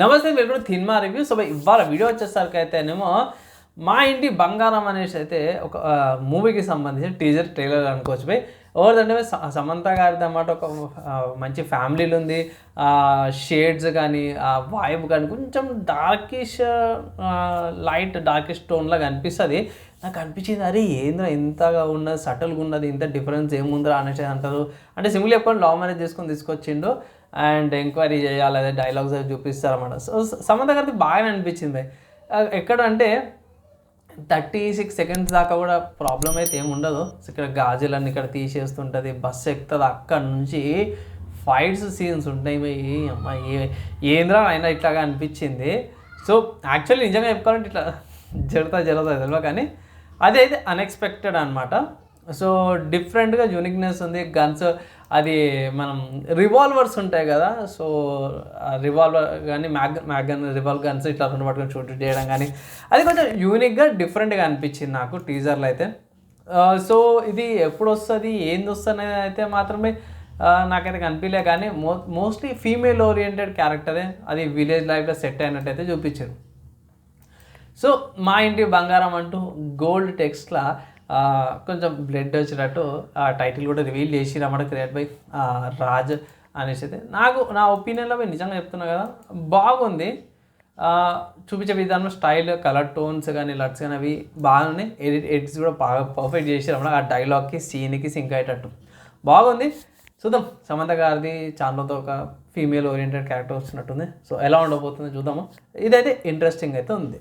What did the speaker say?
నమస్తే మీరు కూడా తిన్మా రివ్యూ. సో ఇవాళ వీడియో వచ్చేసరికి అయితేనేమో మా ఇంటి బంగారం అనేసి అయితే ఒక మూవీకి సంబంధించిన టీజర్ ట్రైలర్ అనుకోవచ్చు. పోయి ఎవరిదంటే సమంత గారిది అన్నమాట. ఒక మంచి ఫ్యామిలీలు ఉంది. షేడ్స్ కానీ ఆ వైబ్ కానీ కొంచెం డార్కిష్ లైట్ డార్కిష్ టోన్లా కనిపిస్తుంది నాకు అనిపించింది అరే ఏంద్రా ఇంతగా ఉన్నది సటల్గా ఉన్నది ఇంత డిఫరెన్స్ ఏముందిరా అనేసి అంటారు. అంటే సింగిల్ చెప్పండి లవ్ మ్యారేజ్ చేసుకొని తీసుకొచ్చిండు అండ్ ఎంక్వైరీ చేయాలి అదే డైలాగ్స్ అవి చూపిస్తారన్నమాట సో సమంత గారికి బాగానే అనిపించింది. ఎక్కడంటే ఎక్కడ అంటే థర్టీ సిక్స్ సెకండ్స్ దాకా కూడా ప్రాబ్లం అయితే ఏమి ఉండదు. ఇక్కడ గాజులన్నీ ఇక్కడ తీసేస్తుంటుంది బస్సు ఎక్కుతుంది అక్కడ నుంచి ఫైట్స్ సీన్స్ ఉంటాయి. అమ్మాయి ఏంద్రా అయినా ఇట్లాగా అనిపించింది. సో యాక్చువల్లీ నిజంగా చెప్పుకోవాలంటే ఇట్లా జరుగుతా జరుగుతుంది తెలియదు కానీ అది అయితే అన్ఎక్స్పెక్టెడ్ అనమాట సో డిఫరెంట్గా యూనిక్నెస్ ఉంది. గన్స్ అది మనం రివాల్వర్స్ ఉంటాయి కదా. సో రివాల్వర్ కానీ మ్యాగ్ మ్యాగన్ రివాల్వర్ గన్స్ ఇట్లా రెండు పట్టుకొని షూట్ చేయడం కానీ అది కొంచెం యూనిక్గా డిఫరెంట్గా అనిపించింది నాకు టీజర్లో అయితే. సో ఇది ఎప్పుడు వస్తుంది ఏంది వస్తుంది అయితే మాత్రమే నాకైతే కనిపించలే కానీ మో మోస్ట్లీ ఫీమేల్ ఓరియంటెడ్ క్యారెక్టరే. అది విలేజ్ లైఫ్లో సెట్ అయినట్టయితే చూపించారు. సో మా ఇంటి బంగారం అంటూ గోల్డ్ టెక్స్ట్లా కొంచెం బ్లడ్ వచ్చినట్టు ఆ టైటిల్ కూడా రివీల్ చేసి రమణ క్రియేట్ బై రాజ్ అనేసి అయితే. నాకు నా ఒపీనియన్లో పోయి నిజంగా చెప్తున్నా కదా బాగుంది. చూపించే విధానం స్టైల్ కలర్ టోన్స్ కానీ లట్స్ కానీ అవి బాగున్నాయి. ఎడిట్ ఎడిట్స్ కూడా బాగా పర్ఫెక్ట్ చేసి రమణ ఆ డైలాగ్కి సీన్కి సింక్ అయ్యేటట్టు. బాగుంది. చూద్దాం. సమంత గారిది ఛానల్తో ఒక ఫీమేల్ ఓరియంటెడ్ క్యారెక్టర్ వచ్చినట్టుంది సో ఎలా ఉండబోతుంది చూద్దాము. ఇదైతే ఇంట్రెస్టింగ్ అయితే ఉంది.